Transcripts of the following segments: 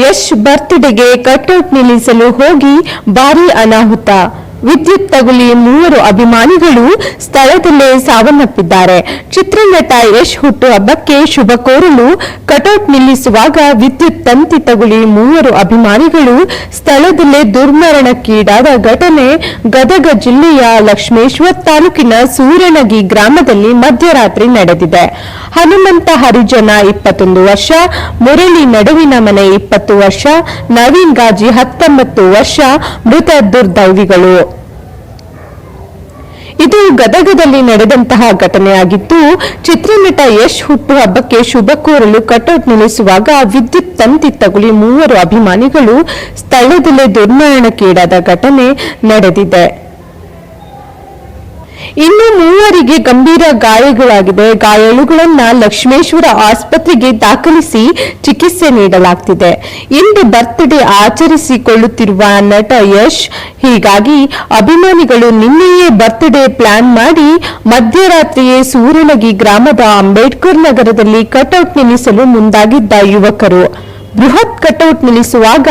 Yash ಬರ್ತ್ಡೇಗೆ cutout ನಿಲ್ಲಿಸಲು ಹೋಗಿ ಭಾರಿ ಅನಾಹುತ. ವಿದ್ಯುತ್ ತಗುಲಿ ಮೂವರು ಅಭಿಮಾನಿಗಳು ಸ್ಥಳದಲ್ಲೇ ಸಾವನ್ನಪ್ಪಿದ್ದಾರೆ. ಚಿತ್ರನಟ ಯಶ್ ಹುಟ್ಟುಹಬ್ಬಕ್ಕೆ ಶುಭ ಕೋರಲು ಕಟೌಟ್ ನಿಲ್ಲಿಸುವಾಗ ವಿದ್ಯುತ್ ತಂತಿ ತಗುಲಿ ಮೂವರು ಅಭಿಮಾನಿಗಳು ಸ್ಥಳದಲ್ಲೇ ದುರ್ಮರಣಕ್ಕೀಡಾದ ಘಟನೆ ಗದಗ ಜಿಲ್ಲೆಯ ಲಕ್ಷ್ಮೇಶ್ವರ್ ತಾಲೂಕಿನ ಸೂರಣಗಿ ಗ್ರಾಮದಲ್ಲಿ ಮಧ್ಯರಾತ್ರಿ ನಡೆದಿದೆ. ಹನುಮಂತ ಹರಿಜನ ಇಪ್ಪತ್ತೊಂದು ವರ್ಷ, ಮುರಳಿ ನಡುವಿನ ಮನೆ ಇಪ್ಪತ್ತು ವರ್ಷ, ನವೀನ್ ಗಾಜಿ ಹತ್ತೊಂಬತ್ತು ವರ್ಷ, ಮೃತ ದುರ್ದೈವಿಗಳು. ಇದು ಗದಗದಲ್ಲಿ ನಡೆದಂತಹ ಘಟನೆಯಾಗಿದ್ದು, ಚಿತ್ರನಟ ಯಶ್ ಹುಟ್ಟು ಹಬ್ಬಕ್ಕೆ ಶುಭ ಕೋರಲು ಕಟೌಟ್ ನಿಲ್ಲಿಸುವಾಗ ವಿದ್ಯುತ್ ತಂತಿ ತಗುಲಿ ಮೂವರು ಅಭಿಮಾನಿಗಳು ಸ್ಥಳದಲ್ಲೇ ದುರ್ಮರಣಕ್ಕೀಡಾದ ಘಟನೆ ನಡೆದಿದೆ. ಇನ್ನು ಮೂವರಿಗೆ ಗಂಭೀರ ಗಾಯಗಳಾಗಿದೆ. ಗಾಯಾಳುಗಳನ್ನ ಲಕ್ಷ್ಮೇಶ್ವರ ಆಸ್ಪತ್ರೆಗೆ ದಾಖಲಿಸಿ ಚಿಕಿತ್ಸೆ ನೀಡಲಾಗ್ತಿದೆ. ಇಂದು ಬರ್ತ್ಡೇ ಆಚರಿಸಿಕೊಳ್ಳುತ್ತಿರುವ ನಟ ಯಶ್, ಹೀಗಾಗಿ ಅಭಿಮಾನಿಗಳು ನಿನ್ನೆಯೇ ಬರ್ತ್ಡೇ ಪ್ಲಾನ್ ಮಾಡಿ ಮಧ್ಯರಾತ್ರಿಯೇ ಸೂರನಗಿ ಗ್ರಾಮದ ಅಂಬೇಡ್ಕರ್ ನಗರದಲ್ಲಿ ಕಟೌಟ್ ನಿಲ್ಲಿಸಲು ಮುಂದಾಗಿದ್ದ ಯುವಕರು. ಬೃಹತ್ ಕಟೌಟ್ ನಿಲ್ಲಿಸುವಾಗ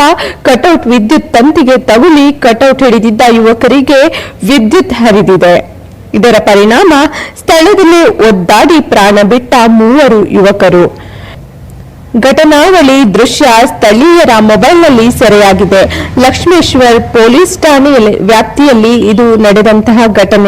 ಕಟೌಟ್ ವಿದ್ಯುತ್ ತಂತಿಗೆ ತಗುಲಿ ಕಟೌಟ್ ಹಿಡಿದಿದ್ದ ಯುವಕರಿಗೆ ವಿದ್ಯುತ್ ಹರಿದಿದೆ. ಇದರ ಪರಿಣಾಮ ಸ್ಥಳದಲ್ಲೇ ಒದ್ದಾಡಿ ಪ್ರಾಣ ಬಿಟ್ಟ ಮೂವರು ಯುವಕರು. ಘಟನಾವಳಿ ದೃಶ್ಯ ಸ್ಥಳೀಯರ ಮೊಬೈಲ್ನಲ್ಲಿ ಸೆರೆಯಾಗಿದೆ. ಲಕ್ಷ್ಮೇಶ್ವರ್ ಪೊಲೀಸ್ ಠಾಣೆಯಲ್ಲಿ ವ್ಯಾಪ್ತಿಯಲ್ಲಿ ಇದು ನಡೆದಂತಹ ಘಟನೆ.